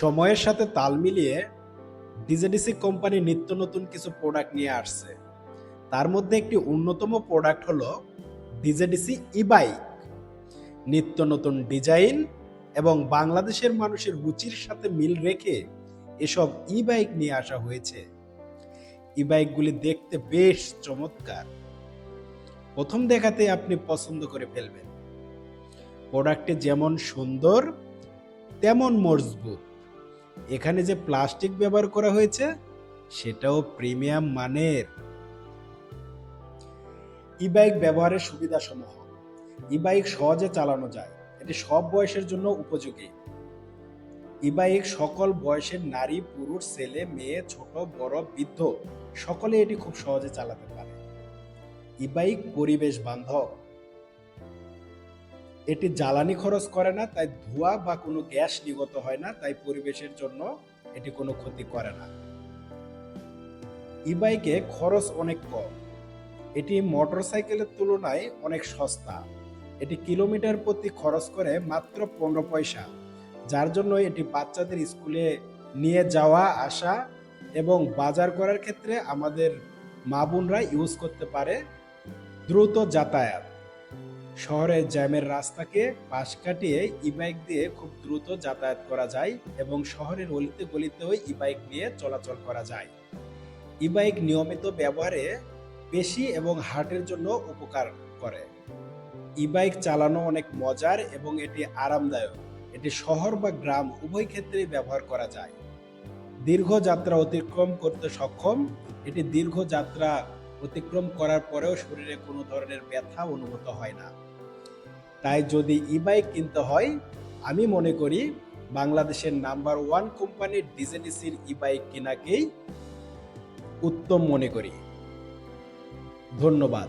সময়ের সাথে তাল মিলিয়ে ডিজেডিসি কোম্পানি নিত্য নতুন কিছু প্রোডাক্ট নিয়ে আসছে। তার মধ্যে একটি অন্যতম প্রোডাক্ট হলো ডিজেডিসি ই বাইক নিত্য নতুন ডিজাইন এবং বাংলাদেশের মানুষের রুচির সাথে মিল রেখে এসব ই বাইক নিয়ে আসা হয়েছে। ই বাইকগুলি দেখতে বেশ চমৎকার। প্রথম দেখাতে আপনি পছন্দ করে ফেলবেন। প্রোডাক্টে যেমন সুন্দর, তেমন মজবুত। এখানে যে প্লাস্টিক ব্যবহার করা হয়েছে, সেটাও প্রিমিয়াম মানের। ই বাইক ব্যবহারের সুবিধা সমূহ ই বাইক সহজে চালানো যায়। এটি সব বয়সের জন্য উপযোগী। ই বাইক সকল বয়সের নারী, পুরুষ, ছেলে, মেয়ে, ছোট, বড়, বৃদ্ধ, সকলে এটি খুব সহজে চালাতে পারে। ই বাইক পরিবেশ বান্ধব এটি জ্বালানি খরচ করে না, তাই ধোঁয়া বা কোনো গ্যাস নিগত হয় না, তাই পরিবেশের জন্য এটি কোনো ক্ষতি করে না। ই বাইকে খরচ অনেক কম। এটি মোটরসাইকেলের তুলনায় অনেক সস্তা। এটি কিলোমিটার প্রতি খরচ করে মাত্র পনেরো পয়সা, যার জন্য এটি বাচ্চাদের স্কুলে নিয়ে যাওয়া, আসা এবং বাজার করার ক্ষেত্রে আমাদের মা বোনরা ইউজ করতে পারে দ্রুত যাতায়াত। শহরের জ্যামের রাস্তাকে পাশ কাটিয়ে ই বাইক দিয়ে খুব দ্রুত যাতায়াত করা যায় এবং শহরের অলিতে গলিতেও ই বাইক নিয়ে চলাচল করা যায়। ই বাইক নিয়মিত ব্যবহারে পেশি এবং হার্টের জন্য উপকার করে। ই বাইক চালানো অনেক মজার এবং এটি আরামদায়ক। এটি শহর বা গ্রাম উভয় ক্ষেত্রেই ব্যবহার করা যায়। দীর্ঘ যাত্রা অতিক্রম করতে সক্ষম, এটি দীর্ঘ যাত্রা অতিক্রম করার পরেও শরীরে কোনো ধরনের ব্যথা অনুভূত হয় না। তাই যদি ই বাইক কিনতে হয়, আমি মনে করি বাংলাদেশের নাম্বার ওয়ান কোম্পানি ডিজেডিসির ই বাইক কেনাকেই উত্তম মনে করি। ধন্যবাদ।